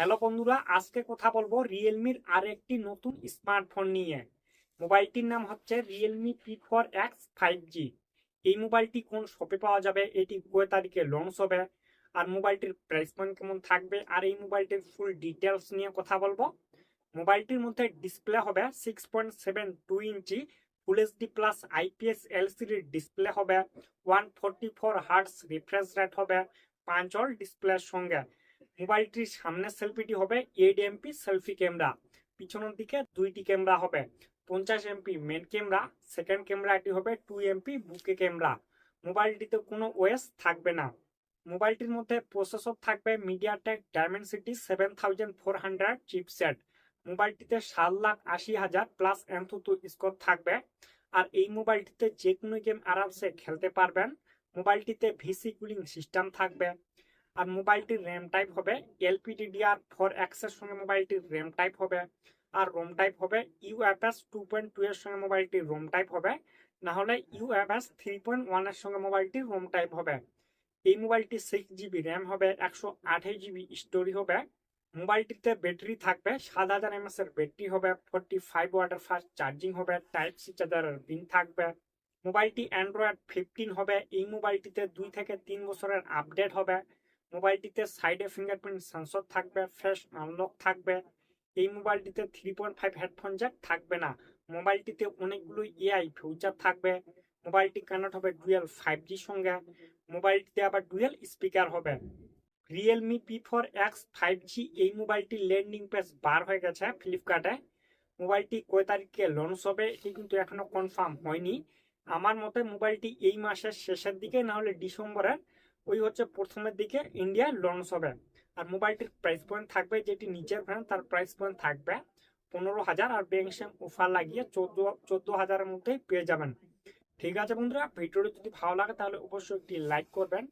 Hello বন্ধুরা, আজকে কথা বলব রিয়েলমির আর একটি নতুন স্মার্টফোন নিয়ে। মোবাইলটির নাম হচ্ছে Realme P four X five G এই মোবাইলটি কোন শপে পাওয়া যাবে, এটি কয় তারিখে লঞ্চ হবে, আর মোবাইলটির প্রাইস পয়েন্ট কেমন থাকবে, আর এই মোবাইলটির ফুল ডিটেলস নিয়ে কথা বলব। মোবাইলটির মধ্যে ডিসপ্লে হবে six point seven two inch full HD plus IPS এলসিডির display হবে one forty four hertz refresh rate হবে পাঁচল ডিসপ্লের সঙ্গে। মোবাইলটির সামনের সেলফিটি হবে এইট এমপি সেলফি ক্যামেরা। পিছনের দিকে দুইটি ক্যামেরা হবে, পঞ্চাশ এমপি মেন ক্যামেরা সেকেন্ড ক্যামেরাটি হবে টু এমপি বুকে ক্যামেরা। মোবাইলটিতে কোনো ওএস থাকবে না। মোবাইলটির মধ্যে প্রসেসর থাকবে MediaTek Dimensity seven thousand four hundred chipset মোবাইলটিতে সাত লাখ আশি হাজার প্লাস এন্থুতু স্কোর থাকবে। আর এই মোবাইলটিতে যে কোনো গেম আরামসে খেলতে পারবেন। মোবাইলটিতে ভিসি কুলিং সিস্টেম থাকবে। আর মোবাইলটির র্যাম টাইপ হবে এলপিডিডিআর ফোর এক্সের সঙ্গে মোবাইলটির র্যাম টাইপ হবে। আর রোম টাইপ হবে ইউএফএস টু পয়েন্ট টু এর সঙ্গে মোবাইলটির রোম টাইপ হবে। না হলে ইউএফএস থ্রি পয়েন্ট ওয়ানের সঙ্গে মোবাইলটির রোম টাইপ হবে। এই মোবাইলটি সিক্স জিবি র্যাম হবে, একশো আঠাশ জিবি স্টোরি হবে। মোবাইলটিতে ব্যাটারি থাকবে, সাত হাজার এমএস এর ব্যাটারি হবে forty five water fast charging হবে টাইপ সি চার্জারের পিন থাকবে। মোবাইলটি অ্যান্ড্রয়েড ফিফটিন হবে, এই মোবাইলটিতে দুই থেকে তিন বছরের আপডেট হবে। মোবাইলটিতে সাইডে ফিঙ্গারপ্রিন্ট সেন্সর থাকবে, ফেস আনলক থাকবে। এই মোবাইলটিতে three point five headphone jack থাকবে না। মোবাইলটিতে অনেকগুলো এআই ফিউচার থাকবে। মোবাইলটি কানেক্ট হবে ডুয়েল ফাইভ জির সঙ্গে। মোবাইলটিতে আবার ডুয়েল স্পিকার হবে। Realme P four X five G এই মোবাইলটির ল্যান্ডিং পেজ বার হয়ে গেছে ফ্লিপকার্টে মোবাইলটি কয় তারিখে লঞ্চ হবে এটি কিন্তু এখনও কনফার্ম হয়নি। আমার মতে মোবাইলটি এই মাসের শেষের দিকে না হলে ডিসেম্বরের ওই হচ্ছে প্রথমের দিকে ইন্ডিয়ায় লঞ্চ হবে আর মোবাইলটির প্রাইস পয়েন্ট থাকবে যেটি নিচের ব্র্যান্ড তার প্রাইস পয়েন্ট থাকবে পনেরো হাজার আর ব্যাংক অফার লাগিয়ে চোদ্দ চোদ্দ হাজারের মধ্যেই পেয়ে যাবেন। ঠিক আছে বন্ধুরা, ভিডিওটি যদি ভালো লাগে তাহলে অবশ্যই একটি লাইক করবেন।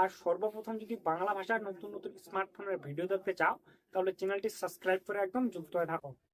আর সর্বপ্রথম যদি বাংলা ভাষার নতুন নতুন স্মার্টফোনের ভিডিও দেখতে চাও, তাহলে চ্যানেলটি সাবস্ক্রাইব করে একদম যুক্ত হয়ে থাকো।